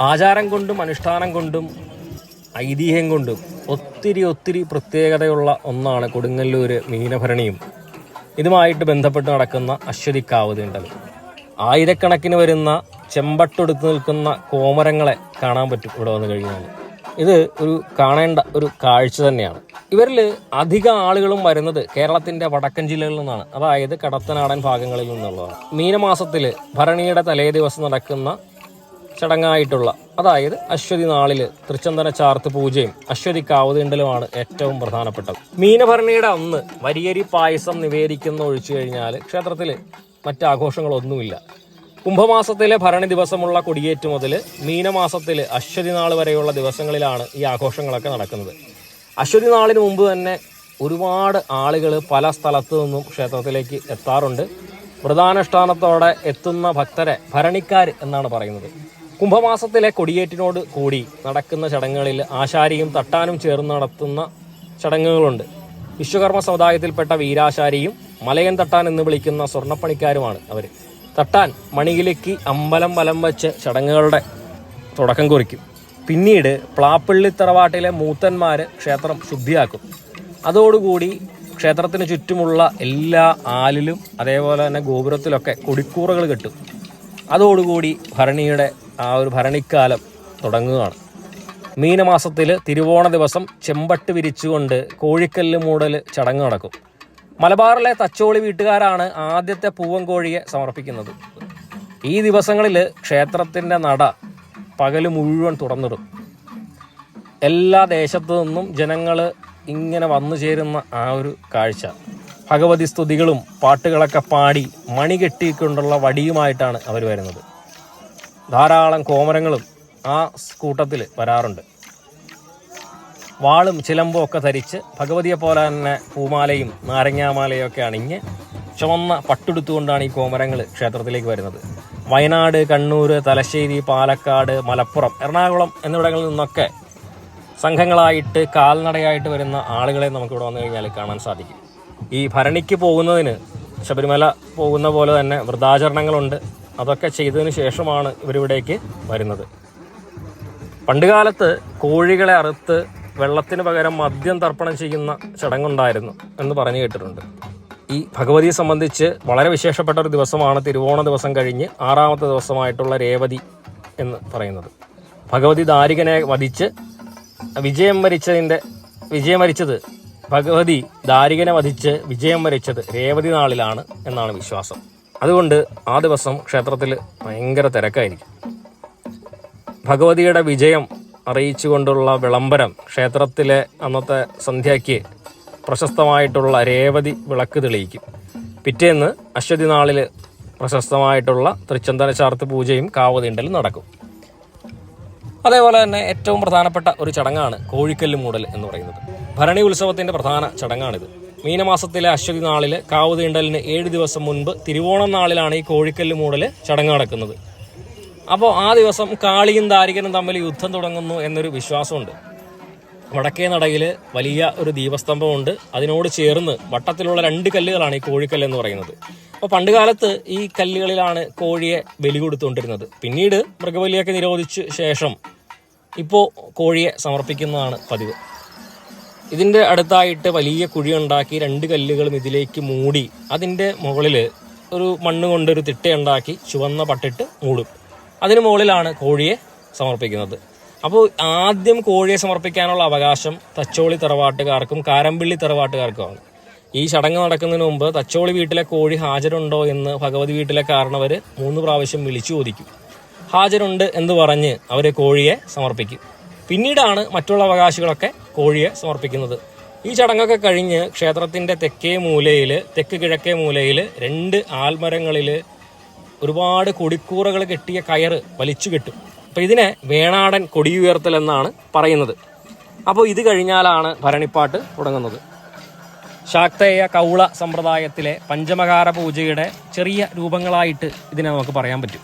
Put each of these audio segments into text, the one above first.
ആചാരം കൊണ്ടും അനുഷ്ഠാനം കൊണ്ടും ഐതിഹ്യം കൊണ്ടും ഒത്തിരി ഒത്തിരി പ്രത്യേകതയുള്ള ഒന്നാണ് കൊടുങ്ങല്ലൂർ മീനഭരണിയും. ഇതുമായിട്ട് ബന്ധപ്പെട്ട് നടക്കുന്ന അശ്വതിക്കാവ് തീണ്ടൽ ആയിരക്കണക്കിന് വരുന്ന ചെമ്പട്ടെടുത്ത് നിൽക്കുന്ന കോമരങ്ങളെ കാണാൻ പറ്റും ഇവിടെ വന്നു കഴിഞ്ഞാൽ. ഇത് ഒരു കാണേണ്ട ഒരു കാഴ്ച തന്നെയാണ്. ഇവരിൽ അധിക ആളുകളും വരുന്നത് കേരളത്തിന്റെ വടക്കൻ ജില്ലകളിൽ നിന്നാണ്. അതായത് കടത്തനാടൻ ഭാഗങ്ങളിൽ നിന്നുള്ളതാണ്. മീനമാസത്തിൽ ഭരണിയുടെ തലേ ദിവസം നടക്കുന്ന ചടങ്ങായിട്ടുള്ള അതായത് അശ്വതി നാളിൽ തൃച്ചന്ദന ചാർത്ത് പൂജയും അശ്വതി കാവുതീണ്ടലുമാണ് ഏറ്റവും പ്രധാനപ്പെട്ടത്. മീനഭരണിയുടെ അന്ന് വരിയരി പായസം നിവേദിക്കുന്ന ഒഴിച്ചു കഴിഞ്ഞാൽ ക്ഷേത്രത്തിൽ മറ്റാഘോഷങ്ങളൊന്നുമില്ല. കുംഭമാസത്തിലെ ഭരണി ദിവസമുള്ള കൊടിയേറ്റ് മുതൽ മീനമാസത്തിൽ അശ്വതി നാൾ വരെയുള്ള ദിവസങ്ങളിലാണ് ഈ ആഘോഷങ്ങളൊക്കെ നടക്കുന്നത്. അശ്വതി നാളിന് മുമ്പ് തന്നെ ഒരുപാട് ആളുകൾ പല സ്ഥലത്തു നിന്നും ക്ഷേത്രത്തിലേക്ക് എത്താറുണ്ട്. വ്രതാനുഷ്ഠാനത്തോടെ എത്തുന്ന ഭക്തരെ ഭരണിക്കാർ എന്നാണ് പറയുന്നത്. കുംഭമാസത്തിലെ കൊടിയേറ്റിനോട് കൂടി നടക്കുന്ന ചടങ്ങുകളിൽ ആശാരിയും തട്ടാനും ചേർന്ന് നടത്തുന്ന ചടങ്ങുകളുണ്ട്. വിശ്വകർമ്മ സമുദായത്തിൽപ്പെട്ട വീരാശാരിയും മലയൻ തട്ടാൻ എന്ന് വിളിക്കുന്ന സ്വർണപ്പണിക്കാരുമാണ് അവർ തട്ടാൻ മണികിലേക്ക് അമ്പലം വലം വെച്ച് ചടങ്ങുകളുടെ തുടക്കം കുറിക്കും. പിന്നീട് പ്ലാപ്പള്ളി തറവാട്ടിലെ മൂത്തന്മാർ ക്ഷേത്രം ശുദ്ധിയാക്കും. അതോടുകൂടി ക്ഷേത്രത്തിന് ചുറ്റുമുള്ള എല്ലാ ആലിലും അതേപോലെ തന്നെ ഗോപുരത്തിലൊക്കെ കൊടിക്കൂറകൾ കെട്ടും. അതോടുകൂടി ഭരണിയുടെ ആ ഒരു ഭരണിക്കാലം തുടങ്ങുകയാണ്. മീനമാസത്തിൽ തിരുവോണ ദിവസം ചെമ്പട്ട് വിരിച്ചുകൊണ്ട് കോഴിക്കല്ല് മൂടൽ ചടങ്ങ് നടക്കും. മലബാറിലെ തച്ചോളി വീട്ടുകാരാണ് ആദ്യത്തെ പൂവൻകോഴിയെ സമർപ്പിക്കുന്നത്. ഈ ദിവസങ്ങളിൽ ക്ഷേത്രത്തിന്റെ നട പകൽ മുഴുവൻ തുറന്നിടും. എല്ലാ ദേശത്തു നിന്നും ജനങ്ങൾ ഇങ്ങനെ വന്നു ചേരുന്ന ആ ഒരു കാഴ്ച. ഭഗവതി സ്തുതികളും പാട്ടുകളൊക്കെ പാടി മണി കെട്ടിക്കൊണ്ടുള്ള വടിയുമായിട്ടാണ് അവർ വരുന്നത്. ധാരാളം കോമരങ്ങളും ആ കൂട്ടത്തിൽ വരാറുണ്ട്. വാളും ചിലമ്പും ഒക്കെ ധരിച്ച് ഭഗവതിയെ പോലെ തന്നെ പൂമാലയും നാരങ്ങാമാലയും ഒക്കെ അണിഞ്ഞ് ചുവന്ന പട്ടെടുത്തുകൊണ്ടാണ് ഈ കോമരങ്ങൾ ക്ഷേത്രത്തിലേക്ക് വരുന്നത്. വയനാട് കണ്ണൂർ തലശ്ശേരി പാലക്കാട് മലപ്പുറം എറണാകുളം എന്നിവിടങ്ങളിൽ നിന്നൊക്കെ സംഘങ്ങളായിട്ട് കാൽനടയായിട്ട് വരുന്ന ആളുകളെ നമുക്കിവിടെ വന്നു കഴിഞ്ഞാൽ കാണാൻ സാധിക്കും. ഈ ഭരണിക്ക് പോകുന്നതിന് ശബരിമല പോകുന്ന പോലെ തന്നെ വൃതാചരണങ്ങളുണ്ട് അതൊക്കെ ചെയ്തതിന് ശേഷമാണ് ഇവരിവിടേക്ക് വരുന്നത്. പണ്ടുകാലത്ത് കോഴികളെ അറുത്ത് വെള്ളത്തിന് പകരം മദ്യം തർപ്പണം ചെയ്യുന്ന ചടങ്ങുണ്ടായിരുന്നു എന്ന് പറഞ്ഞു കേട്ടിട്ടുണ്ട്. ഈ ഭഗവതിയെ സംബന്ധിച്ച് വളരെ വിശേഷപ്പെട്ട ഒരു ദിവസമാണ് തിരുവോണ ദിവസം കഴിഞ്ഞ് ആറാമത്തെ ദിവസമായിട്ടുള്ള രേവതി എന്ന് പറയുന്നത്. ഭഗവതി ദാരികനെ വധിച്ച് വിജയം വരിച്ചതിന്റെ വിജയം വരിച്ചത് ഭഗവതി ദാരികനെ വധിച്ച് വിജയം വരിച്ചത് രേവതി നാളിലാണ് എന്നാണ് വിശ്വാസം. അതുകൊണ്ട് ആ ദിവസം ക്ഷേത്രത്തിൽ ഭയങ്കര തിരക്കായിരിക്കും. ഭഗവതിയുടെ വിജയം അറിയിച്ചുകൊണ്ടുള്ള വിളംബരം ക്ഷേത്രത്തിലെ അന്നത്തെ സന്ധ്യയ്ക്ക് പ്രശസ്തമായിട്ടുള്ള രേവതി വിളക്ക് തെളിയിക്കും. പിറ്റേന്ന് അശ്വതി നാളിൽ പ്രശസ്തമായിട്ടുള്ള തൃച്ചന്ദന ചാർത്ത് പൂജയും കാവതീണ്ടലും നടക്കും. അതേപോലെ തന്നെ ഏറ്റവും പ്രധാനപ്പെട്ട ഒരു ചടങ്ങാണ് കോഴിക്കല്ല് മൂടൽ എന്ന് പറയുന്നത്. ഭരണി ഉത്സവത്തിന്റെ പ്രധാന ചടങ്ങാണിത്. മീനമാസത്തിലെ അശ്വതി നാളിൽ കാവുതീണ്ടലിന് ഏഴ് ദിവസം മുൻപ് തിരുവോണം നാളിലാണ് ഈ കോഴിക്കല്ല് മൂടൽ ചടങ്ങ് നടക്കുന്നത്. അപ്പോൾ ആ ദിവസം കാളിയും ദാരികനും തമ്മിൽ യുദ്ധം തുടങ്ങുന്നു എന്നൊരു വിശ്വാസമുണ്ട്. വടക്കേ നടയിൽ വലിയ ഒരു ദീപസ്തംഭമുണ്ട്. അതിനോട് ചേർന്ന് വട്ടത്തിലുള്ള രണ്ട് കല്ലുകളാണ് ഈ കോഴിക്കല്ല് എന്ന് പറയുന്നത്. അപ്പോൾ പണ്ടുകാലത്ത് ഈ കല്ലുകളിലാണ് കോഴിയെ ബലി കൊടുത്തുകൊണ്ടിരുന്നത്. പിന്നീട് മൃഗബലിയൊക്കെ നിരോധിച്ച ശേഷം ഇപ്പോൾ കോഴിയെ സമർപ്പിക്കുന്നതാണ് പതിവ്. ഇതിന്റെ അടുത്തായിട്ട് വലിയ കുഴിയുണ്ടാക്കി രണ്ട് കല്ലുകളും ഇതിലേക്ക് മൂടി അതിന്റെ മുകളിൽ ഒരു മണ്ണ് കൊണ്ടൊരു തിട്ടയുണ്ടാക്കി ചുവന്ന പട്ടിട്ട് മൂടും. അതിന് മുകളിലാണ് കോഴിയെ സമർപ്പിക്കുന്നത്. അപ്പോൾ ആദ്യം കോഴിയെ സമർപ്പിക്കാനുള്ള അവകാശം തച്ചോളി തറവാട്ടുകാർക്കും കാരമ്പിള്ളി തറവാട്ടുകാർക്കുമാണ് ഈ ചടങ്ങ് നടക്കുന്നതിന് മുമ്പ് തച്ചോളി വീട്ടിലെ കോഴി ഹാജരുണ്ടോ എന്ന് ഭഗവതി വീട്ടിലെ കാരണവർ മൂന്ന് പ്രാവശ്യം വിളിച്ചു ചോദിക്കും. ഹാജരുണ്ട് എന്ന് പറഞ്ഞ് അവർ കോഴിയെ സമർപ്പിക്കും. പിന്നീടാണ് മറ്റുള്ള അവകാശികളൊക്കെ കോഴിയെ സമർപ്പിക്കുന്നത്. ഈ ചടങ്ങൊക്കെ കഴിഞ്ഞ് ക്ഷേത്രത്തിന്റെ തെക്കേ മൂലയിൽ തെക്ക് കിഴക്കേ മൂലയിൽ രണ്ട് ആൽമരങ്ങളിൽ ഒരുപാട് കൊടിക്കൂറകൾ കെട്ടിയ കയറ് വലിച്ചു കെട്ടും. അപ്പോൾ ഇതിനെ വേണാടൻ കൊടിയുയർത്തൽ എന്നാണ് പറയുന്നത്. അപ്പോൾ ഇത് കഴിഞ്ഞാലാണ് ഭരണിപ്പാട്ട് തുടങ്ങുന്നത്. ശാക്തേയ കൗള സമ്പ്രദായത്തിലെ പഞ്ചമകാര പൂജയുടെ ചെറിയ രൂപങ്ങളായിട്ട് ഇതിനെ നമുക്ക് പറയാൻ പറ്റും.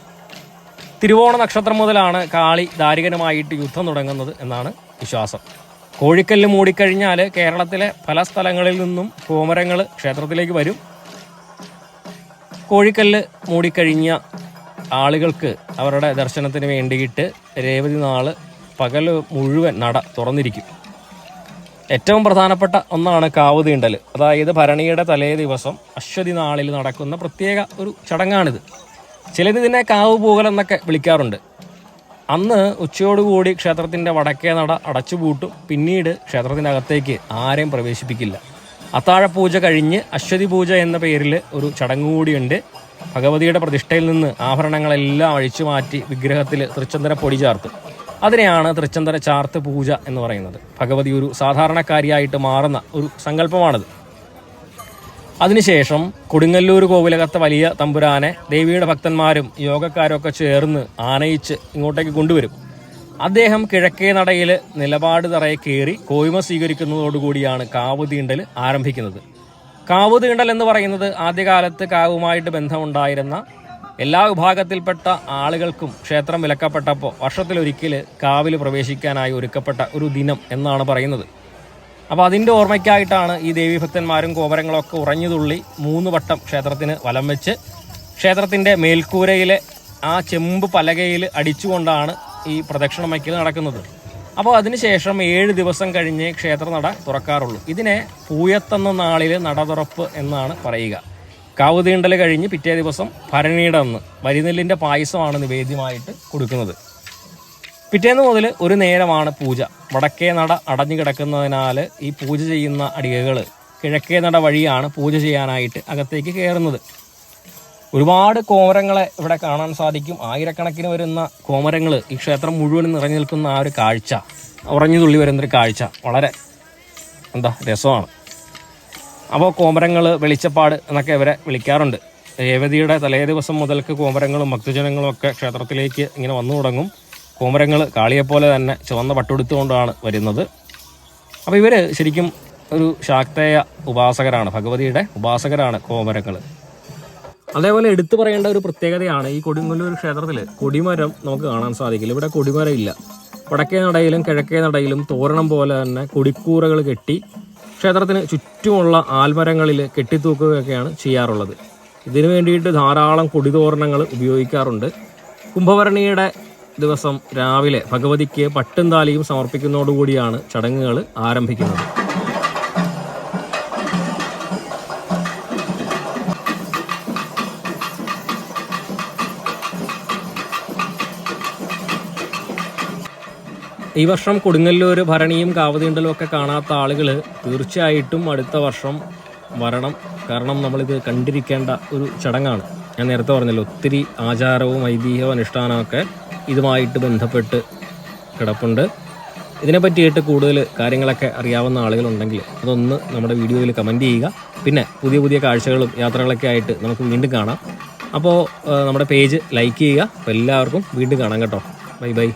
തിരുവോണ നക്ഷത്രം മുതലാണ് കാളി ദാരികനുമായിട്ട് യുദ്ധം തുടങ്ങുന്നത് എന്നാണ് വിശ്വാസം. കോഴിക്കല്ല് മൂടിക്കഴിഞ്ഞാൽ കേരളത്തിലെ പല സ്ഥലങ്ങളിൽ നിന്നും കോമരങ്ങൾ ക്ഷേത്രത്തിലേക്ക് വരും. കോഴിക്കല്ല് മൂടിക്കഴിഞ്ഞ ആളുകൾക്ക് അവരുടെ ദർശനത്തിന് വേണ്ടിയിട്ട് രേവതി നാൾ പകൽ മുഴുവൻ നട തുറന്നിരിക്കും. ഏറ്റവും പ്രധാനപ്പെട്ട ഒന്നാണ് കാവ് തീണ്ടൽ അതായത് ഭരണിയുടെ തലേ ദിവസം അശ്വതി നാളിൽ നടക്കുന്ന പ്രത്യേക ഒരു ചടങ്ങാണിത്. ഇതിനെ കാവ് പൂകൽ എന്നൊക്കെ വിളിക്കാറുണ്ട്. അന്ന് ഉച്ചയോടുകൂടി ക്ഷേത്രത്തിന്റെ വടക്കേ നട അടച്ചുപൂട്ടും. പിന്നീട് ക്ഷേത്രത്തിനകത്തേക്ക് ആരെയും പ്രവേശിപ്പിക്കില്ല. അത്താഴപൂജ കഴിഞ്ഞ് അശ്വതി പൂജ എന്ന പേരിൽ ഒരു ചടങ്ങ് കൂടിയുണ്ട്. ഭഗവതിയുടെ പ്രതിഷ്ഠയിൽ നിന്ന് ആഭരണങ്ങളെല്ലാം അഴിച്ചു മാറ്റി വിഗ്രഹത്തിൽ തൃച്ചന്ദ്ര പൊടി ചേർത്തും. അതിനെയാണ് തൃച്ചന്ദ്ര ചാർത്ത് പൂജ എന്ന് പറയുന്നത്. ഭഗവതി ഒരു സാധാരണക്കാരിയായിട്ട് മാറുന്ന ഒരു സങ്കല്പമാണത്. അതിനുശേഷം കൊടുങ്ങല്ലൂർ കോവിലകത്തെ വലിയ തമ്പുരാനെ ദേവിയുടെ ഭക്തന്മാരും യോഗക്കാരും ഒക്കെ ചേർന്ന് ആനയിച്ച് ഇങ്ങോട്ടേക്ക് കൊണ്ടുവരും. അദ്ദേഹം കിഴക്കേ നടയിൽ നിലപാട് തറയെ കയറി കോയ്മ സ്വീകരിക്കുന്നതോടുകൂടിയാണ് കാവ് തീണ്ടൽ ആരംഭിക്കുന്നത്. കാവ് തീണ്ടൽ എന്ന് പറയുന്നത് ആദ്യകാലത്ത് കാവുമായിട്ട് ബന്ധമുണ്ടായിരുന്ന എല്ലാ വിഭാഗത്തിൽപ്പെട്ട ആളുകൾക്കും ക്ഷേത്രം വിലക്കപ്പെട്ടപ്പോൾ വർഷത്തിലൊരിക്കൽ കാവിൽ പ്രവേശിക്കാനായി ഒരുക്കപ്പെട്ട ഒരു ദിനം എന്നാണ് പറയുന്നത്. അപ്പോൾ അതിന്റെ ഓർമ്മയ്ക്കായിട്ടാണ് ഈ ദേവീഭക്തന്മാരും കോപരങ്ങളൊക്കെ ഉറഞ്ഞുതുള്ളി മൂന്ന് വട്ടം ക്ഷേത്രത്തിന് വലം വെച്ച് ക്ഷേത്രത്തിന്റെ മേൽക്കൂരയിലെ ആ ചെമ്പ് പലകയിൽ അടിച്ചുകൊണ്ടാണ് ഈ പ്രദക്ഷിണം വയ്ക്കൽ നടക്കുന്നത്. അപ്പോൾ അതിനുശേഷം ഏഴ് ദിവസം കഴിഞ്ഞ് ക്ഷേത്രനട തുറക്കാറുള്ളൂ. ഇതിനെ പൂയത്തെന്ന നാളിൽ നട തുറപ്പ് എന്നാണ് പറയുക. കാവ് തീണ്ടൽ കഴിഞ്ഞ് പിറ്റേ ദിവസം ഭരണിയുടെ അന്ന് വരിനെല്ലിന്റെ പായസമാണ് നിവേദ്യമായിട്ട് കൊടുക്കുന്നത്. പിറ്റേന്ന് മുതൽ ഒരു നേരമാണ് പൂജ. വടക്കേ നട അടഞ്ഞു കിടക്കുന്നതിനാൽ ഈ പൂജ ചെയ്യുന്ന അടികകൾ കിഴക്കേ നട വഴിയാണ് പൂജ ചെയ്യാനായിട്ട് അകത്തേക്ക് കയറുന്നത്. ഒരുപാട് കോമരങ്ങളെ ഇവിടെ കാണാൻ സാധിക്കും. ആയിരക്കണക്കിന് വരുന്ന കോമരങ്ങൾ ഈ ക്ഷേത്രം മുഴുവൻ നിറഞ്ഞു നിൽക്കുന്ന ആ ഒരു കാഴ്ച ഉറഞ്ഞു തുള്ളി വരുന്നൊരു കാഴ്ച. വളരെ എന്താ രസമാണ്. അപ്പോൾ കോമരങ്ങൾ വെളിച്ചപ്പാട് എന്നൊക്കെ ഇവരെ വിളിക്കാറുണ്ട്. രേവതിയുടെ തലേ ദിവസം മുതൽക്ക് കോമരങ്ങളും ഭക്തജനങ്ങളും ഒക്കെ ക്ഷേത്രത്തിലേക്ക് ഇങ്ങനെ വന്നു തുടങ്ങും. കോമരങ്ങൾ കാളിയെപ്പോലെ തന്നെ ചുവന്ന പട്ടുടുത്തുകൊണ്ടാണ് വരുന്നത്. അപ്പോൾ ഇവർ ശരിക്കും ഒരു ശാക്തേയ ഉപാസകരാണ് ഭഗവതിയുടെ ഉപാസകരാണ് കോമരങ്ങൾ. അതേപോലെ എടുത്തു പറയേണ്ട ഒരു പ്രത്യേകതയാണ് ഈ കൊടുങ്ങല്ലൂർ ക്ഷേത്രത്തിൽ കൊടിമരം നമുക്ക് കാണാൻ സാധിക്കില്ല. ഇവിടെ കൊടിമരം ഇല്ല. വടക്കേ നടയിലും കിഴക്കേ നടയിലും തോരണം പോലെ തന്നെ കൊടിക്കൂറകൾ കെട്ടി ക്ഷേത്രത്തിന് ചുറ്റുമുള്ള ആൽമരങ്ങളിൽ കെട്ടിത്തൂക്കുകയൊക്കെയാണ് ചെയ്യാറുള്ളത്. ഇതിനു വേണ്ടിയിട്ട് ധാരാളം കൊടിതോരണങ്ങൾ ഉപയോഗിക്കാറുണ്ട്. കുംഭഭരണിയുടെ ദിവസം രാവിലെ ഭഗവതിക്ക് പട്ടും താലിയും സമർപ്പിക്കുന്നതോടുകൂടിയാണ് ചടങ്ങുകൾ ആരംഭിക്കുന്നത്. ഈ വർഷം കൊടുങ്ങല്ലൂർ ഭരണിയും കാവതീണ്ടലും ഒക്കെ കാണാത്ത ആളുകൾ തീർച്ചയായിട്ടും അടുത്ത വർഷം വരണം. കാരണം നമ്മളിത് കണ്ടിരിക്കേണ്ട ഒരു ചടങ്ങാണ്. ഞാൻ നേരത്തെ പറഞ്ഞല്ലോ ഒത്തിരി ആചാരവും ഐതിഹ്യവും അനുഷ്ഠാനമൊക്കെ ഇതുമായിട്ട് ബന്ധപ്പെട്ട് കിടപ്പുണ്ട്. ഇതിനെ പറ്റിയിട്ട് കൂടുതൽ കാര്യങ്ങളൊക്കെ അറിയാവുന്ന ആളുകളുണ്ടെങ്കിൽ അതൊന്ന് നമ്മുടെ വീഡിയോയിൽ കമന്റ് ചെയ്യുക. പിന്നെ പുതിയ പുതിയ കാഴ്ചകളും യാത്രകളൊക്കെ ആയിട്ട് നമുക്ക് വീണ്ടും കാണാം. അപ്പോൾ നമ്മുടെ പേജ് ലൈക്ക് ചെയ്യുക. അപ്പോൾ എല്ലാവർക്കും വീണ്ടും കാണാം കേട്ടോ. Bye bye.